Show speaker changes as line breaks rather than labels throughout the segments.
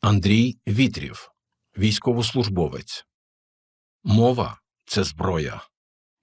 Андрій Вітрів, військовослужбовець. Мова це зброя.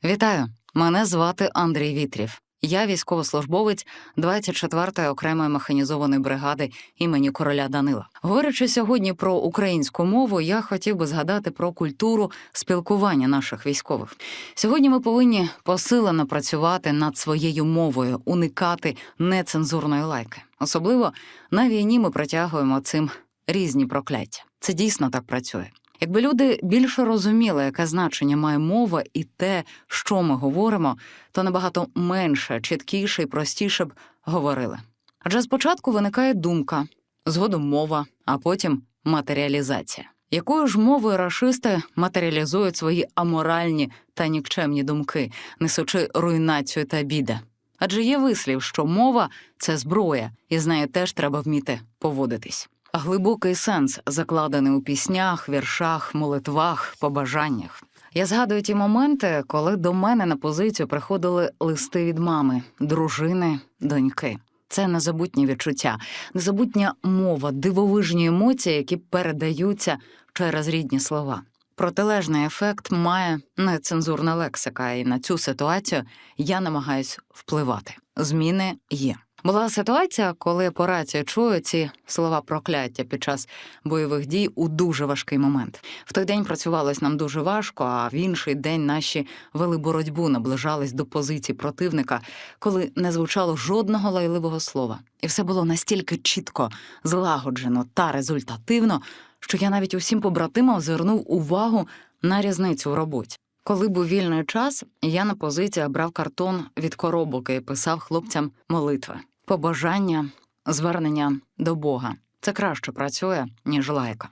Вітаю! Мене звати Андрій Вітрів. Я військовослужбовець 24-ї окремої механізованої бригади імені короля Данила. Говорячи сьогодні про українську мову, я хотів би згадати про культуру спілкування наших військових. Сьогодні ми повинні посилено працювати над своєю мовою, уникати нецензурної лайки. Особливо на війні ми притягуємо цим різні прокляття. Це дійсно так працює. Якби люди більше розуміли, яке значення має мова і те, що ми говоримо, то набагато менше, чіткіше і простіше б говорили. Адже спочатку виникає думка, згодом мова, а потім матеріалізація. Якою ж мовою рашисти матеріалізують свої аморальні та нікчемні думки, несучи руйнацію та біда? Адже є вислів, що мова це зброя, і з нею теж треба вміти поводитись. Глибокий сенс закладений у піснях, віршах, молитвах, побажаннях. Я згадую ті моменти, коли до мене на позицію приходили листи від мами, дружини, доньки. Це незабутні відчуття, незабутня мова, дивовижні емоції, які передаються через рідні слова. Протилежний ефект має нецензурна лексика, і на цю ситуацію я намагаюсь впливати. Зміни є. Була ситуація, коли по рації чую ці слова прокляття під час бойових дій у дуже важкий момент. В той день працювалось нам дуже важко, а в інший день наші вели боротьбу, наближались до позицій противника, коли не звучало жодного лайливого слова. І все було настільки чітко, злагоджено та результативно, що я навіть усім побратимам звернув увагу на різницю в роботі. Коли був вільний час, я на позиціях брав картон від коробок і писав хлопцям молитви, побажання, звернення до Бога. Це краще працює, ніж лайка.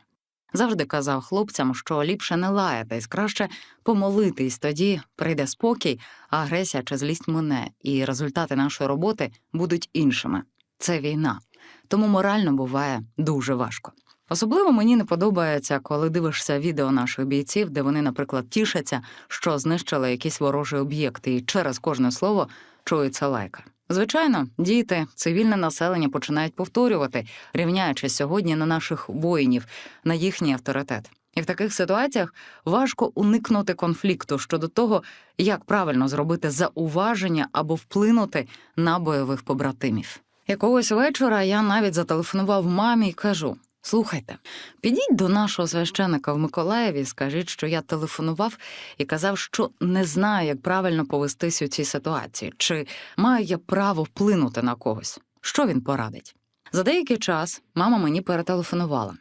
Завжди казав хлопцям, що ліпше не лаятись, краще помолитись, тоді прийде спокій, а агресія чи злість мине, і результати нашої роботи будуть іншими. Це війна, тому морально буває дуже важко. Особливо мені не подобається, коли дивишся відео наших бійців, де вони, наприклад, тішаться, що знищили якісь ворожі об'єкти, і через кожне слово чується лайка. Звичайно, діти, цивільне населення починають повторювати, рівняючи сьогодні на наших воїнів, на їхній авторитет. І в таких ситуаціях важко уникнути конфлікту щодо того, як правильно зробити зауваження або вплинути на бойових побратимів. Якогось вечора я навіть зателефонував мамі і кажу: Слухайте, підіть до нашого священика в Миколаєві, скажіть, що я телефонував і казав, що не знаю, як правильно повестись у цій ситуації, чи маю я право вплинути на когось. Що він порадить? За деякий час мама мені перетелефонувала.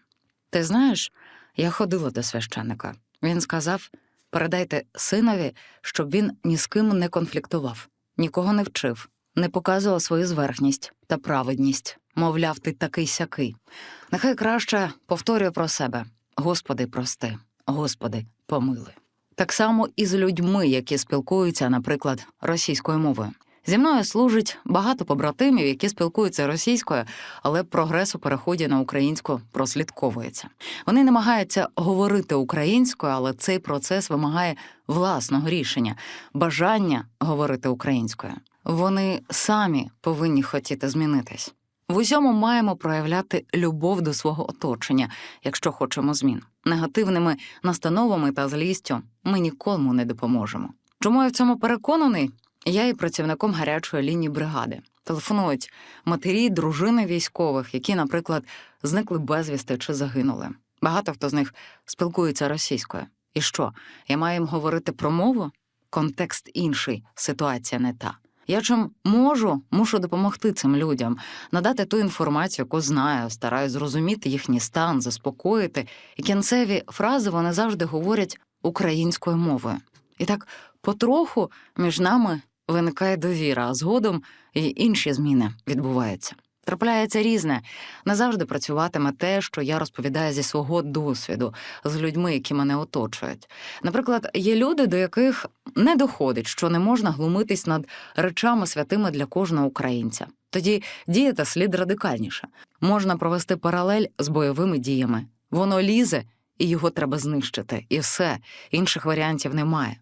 Ти знаєш, я ходила до священика. Він сказав: передайте синові, щоб він ні з ким не конфліктував, нікого не вчив, не показував свою зверхність та праведність. Мовляв, ти такий сякий. Нехай краще повторює про себе: Господи, прости, Господи, помилуй. Так само і з людьми, які спілкуються, наприклад, російською мовою. Зі мною служить багато побратимів, які спілкуються російською, але прогрес у переході на українську прослідковується. Вони намагаються говорити українською, але цей процес вимагає власного рішення, бажання говорити українською. Вони самі повинні хотіти змінитись. В усьому маємо проявляти любов до свого оточення, якщо хочемо змін. Негативними настановами та злістю ми нікому не допоможемо. Чому я в цьому переконаний? Я є працівником гарячої лінії бригади. Телефонують матері, дружини військових, які, наприклад, зникли безвісти чи загинули. Багато хто з них спілкується російською. І що? Я маю їм говорити про мову? Контекст інший, ситуація не та. Я чим можу, мушу допомогти цим людям, надати ту інформацію, яку знаю, стараюсь зрозуміти їхній стан, заспокоїти. І кінцеві фрази вони завжди говорять українською мовою. І так потроху між нами виникає довіра, а згодом і інші зміни відбуваються. Трапляється різне. Не завжди працюватиме те, що я розповідаю зі свого досвіду з людьми, які мене оточують. Наприклад, є люди, до яких не доходить, що не можна глумитись над речами святими для кожного українця. Тоді діяти слід радикальніше. Можна провести паралель з бойовими діями. Воно лізе, і його треба знищити. І все інших варіантів немає.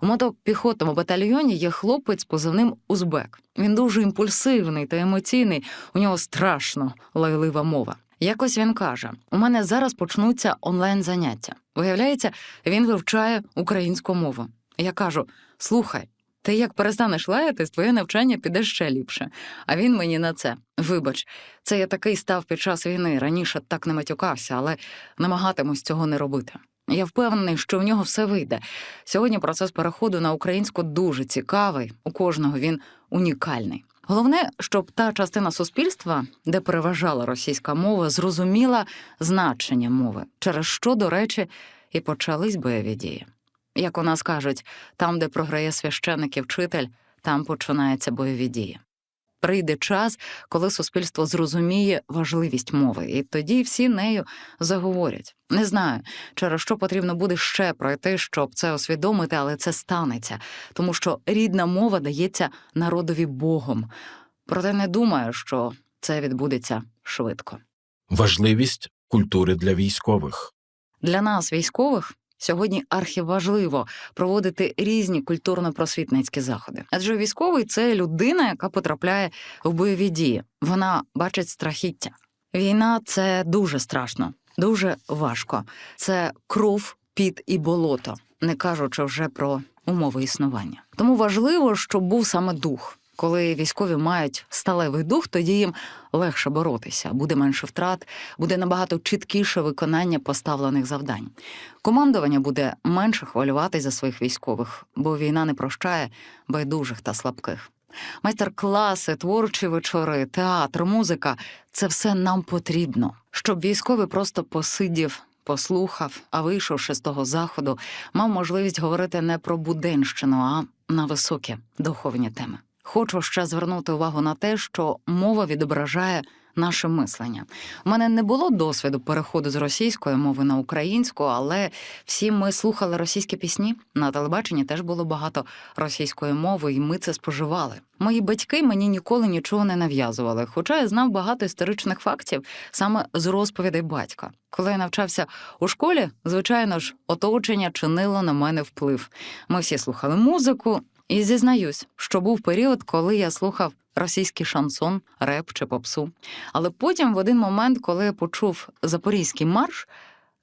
У мотопіхотному батальйоні є хлопець позивним Узбек. Він дуже імпульсивний та емоційний, у нього страшно лайлива мова. Якось він каже: у мене зараз почнуться онлайн заняття. Виявляється, він вивчає українську мову. Я кажу: слухай, ти як перестанеш лаятись, твоє навчання піде ще ліпше. А він мені на це. Вибач, це я такий став під час війни. Раніше так не матюкався, але намагатимусь цього не робити. Я впевнений, що в нього все вийде. Сьогодні процес переходу на українську дуже цікавий. У кожного він унікальний. Головне, щоб та частина суспільства, де переважала російська мова, зрозуміла значення мови, через що, до речі, і почались бойові дії. Як у нас кажуть, там, де програє священик і вчитель, там починаються бойові дії. Прийде час, коли суспільство зрозуміє важливість мови, і тоді всі нею заговорять. Не знаю, через що потрібно буде ще пройти, щоб це усвідомити, але це станеться, тому що рідна мова дається народові Богом. Проте не думаю, що це відбудеться швидко.
Важливість культури для військових.
Для нас, військових, сьогодні архіважливо проводити різні культурно-просвітницькі заходи. Адже військовий це людина, яка потрапляє в бойові дії. Вона бачить страхіття. Війна це дуже страшно, дуже важко. Це кров, піт і болото, не кажучи вже про умови існування. Тому важливо, щоб був саме дух. Коли військові мають сталевий дух, тоді їм легше боротися, буде менше втрат, буде набагато чіткіше виконання поставлених завдань. Командування буде менше хвилюватись за своїх військових, бо війна не прощає байдужих та слабких. Майстер-класи, творчі вечори, театр, музика це все нам потрібно, щоб військовий просто посидів, послухав, а вийшовши з того заходу, мав можливість говорити не про буденщину, а на високі духовні теми. Хочу ще звернути увагу на те, що мова відображає наше мислення. У мене не було досвіду переходу з російської мови на українську, але всі ми слухали російські пісні. На телебаченні теж було багато російської мови, і ми це споживали. Мої батьки мені ніколи нічого не нав'язували, хоча я знав багато історичних фактів саме з розповідей батька. Коли я навчався у школі, звичайно ж, оточення чинило на мене вплив. Ми всі слухали музику, і зізнаюсь, що був період, коли я слухав російський шансон, реп чи попсу. Але потім, в один момент, коли я почув запорізький марш,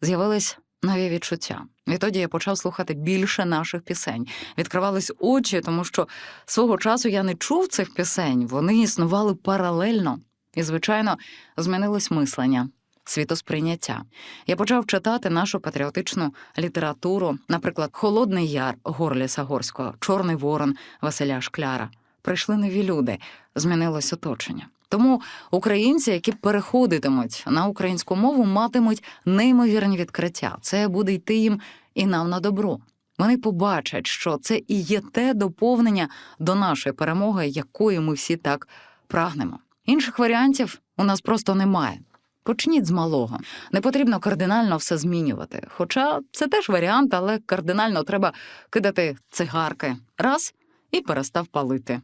з'явились нові відчуття. Відтоді я почав слухати більше наших пісень. Відкривались очі, тому що свого часу я не чув цих пісень, вони існували паралельно. І, звичайно, змінилось мислення. Світосприйняття. Я почав читати нашу патріотичну літературу, наприклад, Холодний Яр Горліса Горського, Чорний Ворон Василя Шкляра. Прийшли нові люди, змінилось оточення. Тому українці, які переходитимуть на українську мову, матимуть неймовірні відкриття. Це буде йти їм і нам на добро. Вони побачать, що це і є те доповнення до нашої перемоги, якої ми всі так прагнемо. Інших варіантів у нас просто немає. Почніть з малого. Не потрібно кардинально все змінювати. Хоча це теж варіант, але кардинально треба кидати цигарки раз і перестав палити.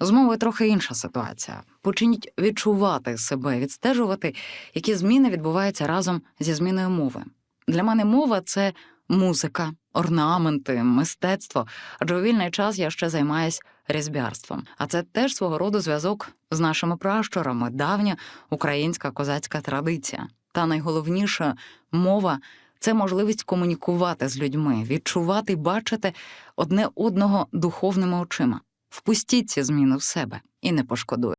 З мови трохи інша ситуація. Почніть відчувати себе, відстежувати, які зміни відбуваються разом зі зміною мови. Для мене мова це музика, орнаменти, мистецтво. Адже у вільний час я ще займаюсь різбярством. А це теж свого роду зв'язок з нашими пращурами, давня українська козацька традиція. Та найголовніше мова це можливість комунікувати з людьми, відчувати й бачити одне одного духовними очима. Впустіть ці зміни в себе і не пошкодуєте.